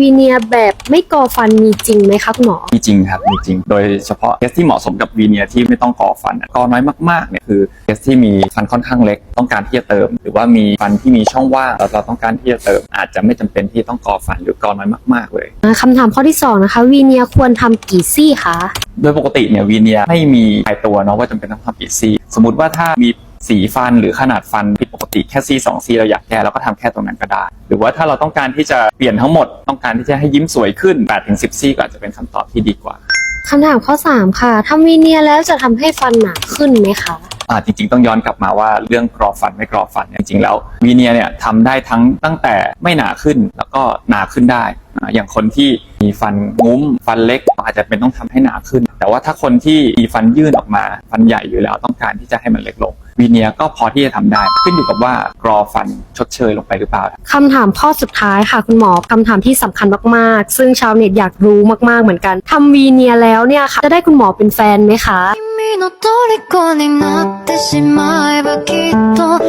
วีเนียแบบไม่ก่อฟันมีจริงไหมคะคุณหมอ มีจริงครับมีจริง โดยเฉพาะเคสที่เหมาะสมกับวีเนียที่ไม่ต้องก่อฟันก่อน้อยมากๆเนี่ยคือเคสที่มีฟันค่อนข้างเล็กต้องการที่จะเติม หรือว่ามีฟันที่มีช่องว่างแล้วเราต้องการที่จะเติม อาจจะไม่จำเป็นที่ต้องก่อฟันหรือก่อน้อยมาก ๆ เลยคำถามข้อที่สองนะคะวีเนียควรทำกี่ซี่คะโดยปกติเนี่ยวีเนียไม่มีตายตัวเนาะว่าจำเป็นต้องทำกี่ซี่ สมมติว่าถ้ามี สีฟันหรือขนาดฟันผิดปกติแค่ซี่สองซี่เราอยากแก้เราก็ทำแค่ตรงนั้นก็ได้ หรือว่าถ้าเราต้องการที่จะเปลี่ยนทั้งหมดต้องการที่จะให้ยิ้มสวยขึ้น8ถึงสิบซี่ก็อาจจะเป็นคำตอบที่ดีกว่าคำถามข้อ 3 ค่ะทำวีเนียแล้วจะทำให้ฟันหนาขึ้นไหมคะ อ่าจริงๆ ต้องย้อนกลับมาว่าเรื่องกรอฟันไม่กรอฟันจริงๆแล้ววีเนียเนี่ยทำได้ทั้งตั้งแต่ไม่หนาขึ้นแล้วก็หนาขึ้นได้อย่างคนที่มีฟันงุ้ม ฟันเล็กอาจจะเป็นต้องทำให้หนาขึ้น แต่ว่าถ้าคนที่มีฟันยื่นออกมาฟันใหญ่อยู่แล้วต้องการที่จะให้มันเล็กลงวีเนียก็พอที่จะทำได้ ขึ้นอยู่กับว่ากรอฟันชดเชยลงไปหรือเปล่าคำถามข้อสุดท้ายค่ะคุณหมอคำถามที่สำคัญมากๆ ซึ่งชาวเน็ตอยากรู้มากๆเหมือนกันทำวีเนียแล้วเนี่ยค่ะจะได้คุณหมอเป็นแฟนไหมคะ の虜になってしまえばきっと